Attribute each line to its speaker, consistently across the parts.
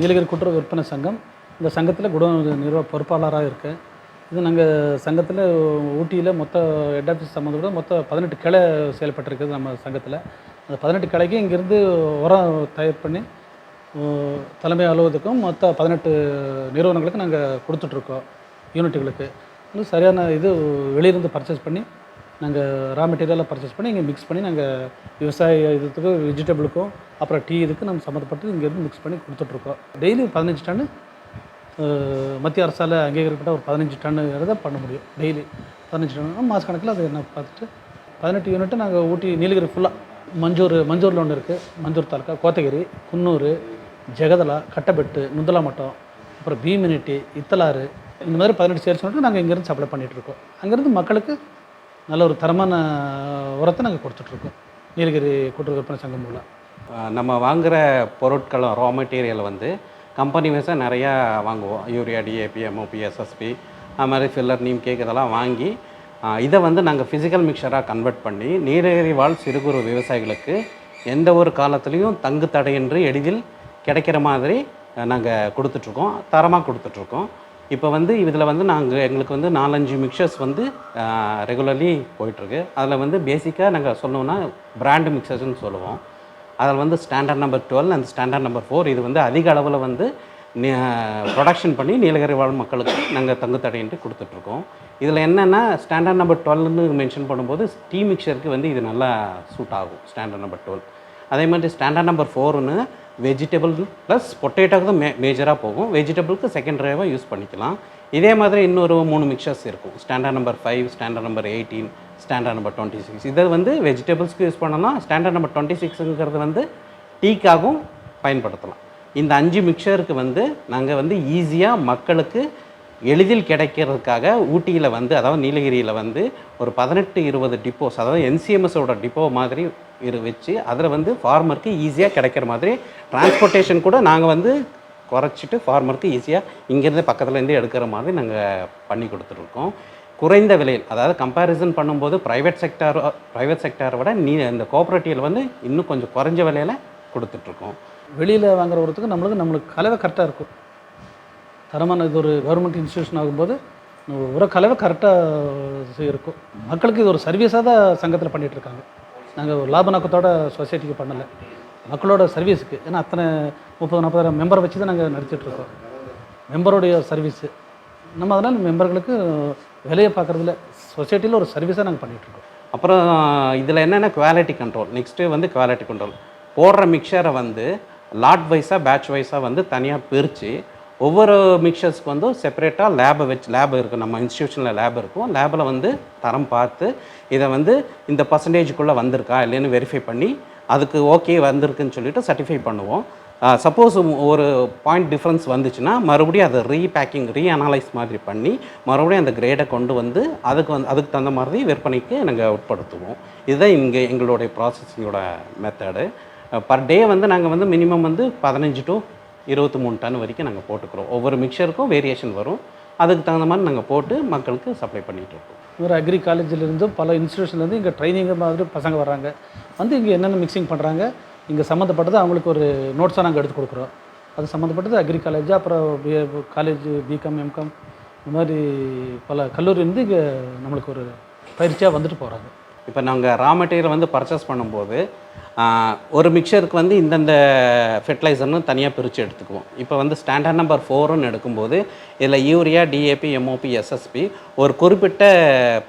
Speaker 1: நீலகிரி கூட்டுறவு விற்பனை சங்கம் இந்த சங்கத்தில் குடோன் நிர்வாக பொறுப்பாளராக இருக்கேன் இது நாங்கள் சங்கத்தில் ஊட்டியில் மொத்த ஹெட் ஆஃபீஸ் சம்மந்தப்பட்ட மொத்த பதினெட்டு கிளை செயல்பட்டுருக்குது நம்ம சங்கத்தில். அந்த பதினெட்டு கிளைக்கு இங்கேருந்து உரம் தயார் பண்ணி தலைமை அலுவலகத்துக்கும் மொத்த பதினெட்டு நிறுவனங்களுக்கு நாங்கள் கொடுத்துட்ருக்கோம் யூனிட்டுகளுக்கு. சரியான இது வெளியிருந்து பர்ச்சேஸ் பண்ணி நாங்கள் ரா மெட்டீரியலாக பர்ச்சேஸ் பண்ணி இங்கே மிக்ஸ் பண்ணி நாங்கள் விவசாய இதுக்கு வெஜிடபிளுக்கும் அப்புறம் டீ இதுக்கு நம்ம சம்மந்தப்பட்டு இங்கேருந்து மிக்ஸ் பண்ணி கொடுத்துட்ருக்கோம். டெய்லி பதினஞ்சு டன்னு மத்திய அரசால் அங்கீகரிக்கப்பட்ட ஒரு பதினஞ்சு டன்னுங்கிறத தான் பண்ண முடியும் டெய்லி பதினஞ்சு டன் மாத கணக்கில் அதை என்ன பார்த்துட்டு பதினெட்டு யூனிட்டு நாங்கள் ஊட்டி நீலகிரி ஃபுல்லாக மஞ்சூர் மஞ்சூரில் ஒன்று இருக்குது மஞ்சூர் தாலுக்கா கோத்தகிரி குன்னூர் ஜெகதலா கட்டபெட்டு முந்தலாமட்டம் அப்புறம் பீமினிட்டி இத்தலாறு இந்த மாதிரி பதினெட்டு சேர்ஸ் யூனிட் நாங்கள் இங்கேருந்து சப்ளை பண்ணிகிட்ருக்கோம் அங்கேருந்து மக்களுக்கு நல்ல ஒரு தரமான உரத்தை நாங்கள் கொடுத்துட்ருக்கோம். நீலகிரி கூட்டுறவு விற்பனை சங்கம் மூலம்.
Speaker 2: நம்ம வாங்குகிற பொருட்களும் ரா மெட்டீரியல் வந்து கம்பெனி வைஸாக நிறையா வாங்குவோம். யூரியா டிஏபி எம்ஓபி எஸ்எஸ்பி அது மாதிரி ஃபில்லர் நீம் கேக் இதெல்லாம் வாங்கி இதை வந்து நாங்கள் ஃபிசிக்கல் மிக்சராக கன்வெர்ட் பண்ணி நீலகிரி வாழ் சிறு குறு விவசாயிகளுக்கு எந்த ஒரு காலத்துலேயும் தங்கு தடையின்றி எளிதில் கிடைக்கிற மாதிரி நாங்கள் கொடுத்துட்ருக்கோம். தரமாக கொடுத்துட்ருக்கோம். இப்போ வந்து இதில் வந்து நாங்கள் எங்களுக்கு வந்து நாலஞ்சு மிக்சர்ஸ் வந்து ரெகுலர்லி போயிட்டுருக்கு. அதில் வந்து பேசிக்காக நாங்கள் சொல்லணும்னா பிராண்டு மிக்சர்ஸ்னு சொல்லுவோம். அதில் வந்து standard number twelve and standard number four இது வந்து அதிக அளவில் வந்து ப்ரொடக்ஷன் பண்ணி நீலகிரி வாழ் மக்களுக்கு நாங்கள் தங்கு கொடுத்துட்ருக்கோம். இதில் என்னென்னா ஸ்டாண்டர்ட் நம்பர் டுவெல்னு மென்ஷன் பண்ணும்போது டீ மிக்சருக்கு வந்து இது நல்லா சூட் ஆகும் ஸ்டாண்டர்ட் நம்பர் டுவெல் அதே மாதிரி ஸ்டாண்டர்ட் நம்பர் ஃபோர்னு வெஜிடபிள் ப்ளஸ் பொட்டேட்டோக்கு தான் மே மேஜராக போகும். வெஜிடபிளுக்கு செகண்டரியாக யூஸ் பண்ணிக்கலாம். இதே மாதிரி இன்னொரு மூணு மிக்சர்ஸ் இருக்கும். Standard number five standard number eighteen standard number twenty six இதை வந்து வெஜிடபிள்ஸ்க்கு யூஸ் பண்ணலாம். ஸ்டாண்டர்ட் நம்பர் டுவெண்ட்டி சிக்ஸுங்கிறது வந்து டீக்காகவும் பயன்படுத்தலாம். இந்த அஞ்சு மிக்சருக்கு வந்து நாங்கள் வந்து ஈஸியாக மக்களுக்கு எளிதில் கிடைக்கிறதுக்காக ஊட்டியில் வந்து அதாவது நீலகிரியில் வந்து ஒரு பதினெட்டு இருபது டிப்போஸ் அதாவது என்சிஎம்எஸோட டிப்போ மாதிரி இரு வச்சு அதில் வந்து ஃபார்மருக்கு ஈஸியாக கிடைக்கிற மாதிரி டிரான்ஸ்போர்ட்டேஷன் கூட நாங்கள் வந்து குறைச்சிட்டு ஃபார்மருக்கு ஈஸியாக இங்கேருந்து பக்கத்துலேருந்து எடுக்கிற மாதிரி நாங்கள் பண்ணி கொடுத்துருக்கோம் குறைந்த விலையில் அதாவது கம்பேரிசன் பண்ணும்போது ப்ரைவேட் செக்டார் ப்ரைவேட் செக்டாரை விட நீ இந்த கோஆப்ரேட்டிவில் வந்து இன்னும் கொஞ்சம் குறைஞ்ச விலையில் கொடுத்துட்ருக்கோம்.
Speaker 1: வெளியில் வாங்குற ஒருத்துக்கு நம்மளுக்கு நம்மளுக்கு கலவை கரெக்டாக இருக்கும். தரமான இது ஒரு கவர்மெண்ட் இன்ஸ்டியூஷன் ஆகும்போது நம்ம கலவை கரெக்டாக இருக்கும். மக்களுக்கு இது ஒரு சர்வீஸாக தான் சங்கத்தில் பண்ணிகிட்ருக்காங்க நாங்கள் ஒரு லாப நோக்கத்தோட சொசைட்டிக்கு பண்ணலை. மக்களோட சர்வீஸுக்கு ஏன்னா அத்தனை முப்பது நாற்பதாயிரம் மெம்பரை வச்சு தான் நாங்கள் நடத்திட்டுருக்கோம். மெம்பருடைய சர்வீஸு நம்ம அதனால் மெம்பர்களுக்கு விலையை பார்க்குறதுல சொசைட்டியில் ஒரு சர்வீஸாக நாங்கள் பண்ணிகிட்ருக்கோம்
Speaker 2: அப்புறம் இதில் என்னென்னா குவாலிட்டி கண்ட்ரோல் நெக்ஸ்ட்டு வந்து குவாலிட்டி கண்ட்ரோல் போடுற மிக்சரை வந்து லாட் வைஸாக பேட்ச் வைஸாக வந்து தனியாக பிரித்து ஒவ்வொரு மிக்சர்ஸ்க்கு வந்து செப்பரேட்டாக லேபை வச்சு லேப் இருக்குது நம்ம இன்ஸ்டியூஷனில் லேப் இருக்கும். லேபில் வந்து தரம் பார்த்து இதை வந்து இந்த பர்சன்டேஜுக்குள்ளே வந்திருக்கா இல்லைன்னு வெரிஃபை பண்ணி அதுக்கு ஓகே வந்திருக்குன்னு சொல்லிட்டு சர்டிஃபை பண்ணுவோம். சப்போஸ் ஒரு பாயிண்ட் டிஃப்ரென்ஸ் வந்துச்சுன்னா மறுபடியும் அதை ரீபேக்கிங் ரீ அனலைஸ் மாதிரி பண்ணி மறுபடியும் அந்த கிரேடை கொண்டு வந்து அதுக்கு வந்து அதுக்கு தகுந்த மாதிரி விற்பனைக்கு நாங்கள் உட்படுத்துவோம். இதுதான் இங்கே எங்களுடைய ப்ராசஸிங்கோட மெத்தடு பர் டே வந்து நாங்கள் வந்து மினிமம் வந்து பதினஞ்சு டு இருபத்தி மூணு டன் வரைக்கும் நாங்கள் போட்டுக்கிறோம். ஒவ்வொரு மிக்சருக்கும் வேரியேஷன் வரும். அதுக்கு தகுந்த மாதிரி நாங்கள் போட்டு மக்களுக்கு சப்ளை பண்ணிகிட்டு இருக்கோம்.
Speaker 1: ஒரு அக்ரி காலேஜிலேருந்து பல இன்ஸ்டியூஷன்லேருந்து இங்கே ட்ரைனிங் மாதிரி பசங்க வர்றாங்க. வந்து இங்கே என்னென்ன மிக்சிங் பண்ணுறாங்க இங்கே சம்மந்தப்பட்டது அவங்களுக்கு ஒரு நோட்ஸாக நாங்கள் எடுத்து கொடுக்குறோம். அது சம்மந்தப்பட்டது அக்ரி காலேஜ் அப்புறம் பி காலேஜ் பிகாம் எம்காம் இந்த மாதிரி பல கல்லூரிலேருந்து இங்கே நம்மளுக்கு ஒரு பயிற்சியாக வந்துட்டு போகிறாங்க
Speaker 2: இப்போ நாங்கள் ரா மெட்டீரியல் வந்து பர்ச்சேஸ் பண்ணும்போது ஒரு மிக்சருக்கு வந்து இந்தந்த ஃபெர்டிலைசர்னு தனியாக பிரித்து எடுத்துக்குவோம். இப்போ வந்து ஸ்டாண்டர்ட் நம்பர் ஃபோருன்னு எடுக்கும்போது இதில் யூரியா டிஏபி எம்ஓபி எஸ்எஸ்பி ஒரு குறிப்பிட்ட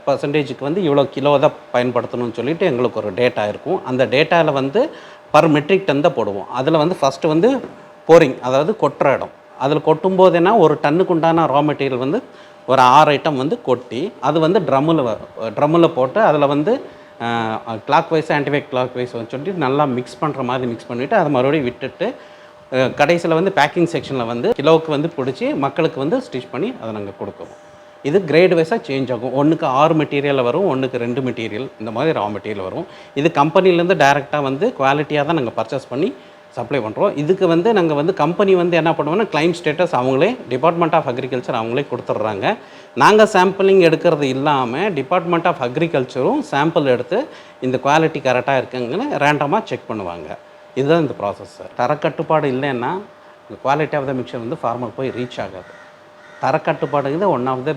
Speaker 2: பர்சன்டேஜுக்கு வந்து இவ்வளோ கிலோ தான் பயன்படுத்தணும்னு சொல்லிட்டு எங்களுக்கு ஒரு டேட்டா இருக்கும். அந்த டேட்டாவில் வந்து பர் மெட்ரிக் டன் தான் போடுவோம். அதில் வந்து ஃபஸ்ட்டு வந்து போரிங் அதாவது கொட்டுற இடம். அதில் கொட்டும் போதேனா ஒரு டன்னுக்கு உண்டான ரா மெட்டீரியல் வந்து ஒரு ஆறு ஐட்டம் வந்து கொட்டி அது வந்து ட்ரம்மில் ட்ரம்மில் போட்டு அதில் வந்து clockwise anticlockwise சொல்லிட்டு நல்லா மிக்ஸ் பண்ணுற மாதிரி மிக்ஸ் பண்ணிவிட்டு அதை மறுபடியும் விட்டுட்டு கடைசியில் வந்து பேக்கிங் செக்ஷனில் வந்து கிலோவுக்கு வந்து பிடிச்சி மக்களுக்கு வந்து ஸ்டிச் பண்ணி அதை நாங்கள் கொடுக்குவோம் இது கிரேட் வைஸாக சேஞ்ச் ஆகும். ஒன்றுக்கு ஆறு மெட்டீரியலில் வரும் ஒன்றுக்கு ரெண்டு மெட்டீரியல் இந்த மாதிரி ரா மெட்டீரியல் வரும். இது கம்பெனிலேருந்து டைரெக்டாக வந்து குவாலிட்டியாக தான் நாங்கள் பர்ச்சேஸ் பண்ணி சப்ளை பண்ணுறோம் இதுக்கு வந்து நாங்கள் வந்து கம்பெனி வந்து என்ன பண்ணுவோம்னா கிளைம் ஸ்டேட்டஸ் அவங்களே டிபார்ட்மெண்ட் ஆஃப் அக்ரிகல்ச்சர் அவங்களே கொடுத்துட்றாங்க. நாங்கள் சாம்பிளிங் எடுக்கிறது இல்லாமல் டிபார்ட்மெண்ட் ஆஃப் அக்ரிகல்ச்சரும் சாம்பிள் எடுத்து இந்த குவாலிட்டி கரெக்டாக இருக்குங்கன்னு ரேண்டமாக செக் பண்ணுவாங்க. இதுதான் இந்த ப்ராசஸ் சார் தரக்கட்டுப்பாடு இல்லைன்னா இந்த குவாலிட்டி ஆஃப் த மிக்சர் வந்து ஃபார்மர் போய் ரீச் ஆகாது. தரக்கட்டுப்பாடுங்கிறது one of the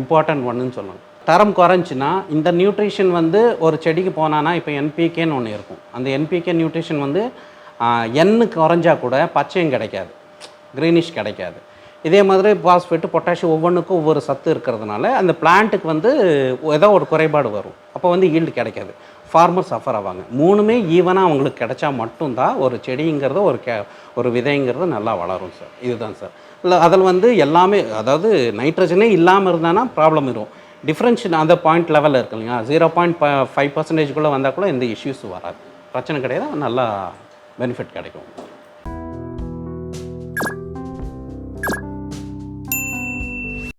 Speaker 2: important um, ஒன்றுன்னு சொல்லணும் தரம் குறைஞ்சின்னா இந்த நியூட்ரிஷன் வந்து ஒரு செடிக்கு போனான்னா இப்போ என்பிகேன்னு ஒன்று இருக்கும். அந்த என்பிகே நியூட்ரிஷன் வந்து எண்ணு குறைஞ்சா கூட பச்சையும் கிடைக்காது. க்ரீனிஷ் கிடைக்காது. இதே மாதிரி பாஸ்பேட்டு பொட்டாசியம் ஒவ்வொன்றுக்கும் ஒவ்வொரு சத்து இருக்கிறதுனால அந்த பிளான்ட்டுக்கு வந்து ஏதோ ஒரு குறைபாடு வரும். அப்போ வந்து ஈல்டு கிடைக்காது. ஃபார்மர் சஃபர் ஆவாங்க. மூணுமே ஈவனாக அவங்களுக்கு கிடைச்சா மட்டும்தான் ஒரு செடிங்கிறது ஒரு கே ஒரு விதைங்கிறது நல்லா வளரும் சார் இதுதான் சார் இல்லை அதில் வந்து எல்லாமே அதாவது நைட்ரஜனே இல்லாமல் இருந்தானா ப்ராப்ளம் இருக்கும் டிஃப்ரென்ஸ் அந்த பாயிண்ட் லெவலில் இருக்கு இல்லைங்களா ஜீரோ பாயிண்ட் ஃபைவ் பர்சன்டேஜ்குள்ளே வந்தால் கூட எந்த இஷ்யூஸும் வராது. பிரச்சனை கிடையாது நல்லா பெனிஃபிட் கிடைக்கும்.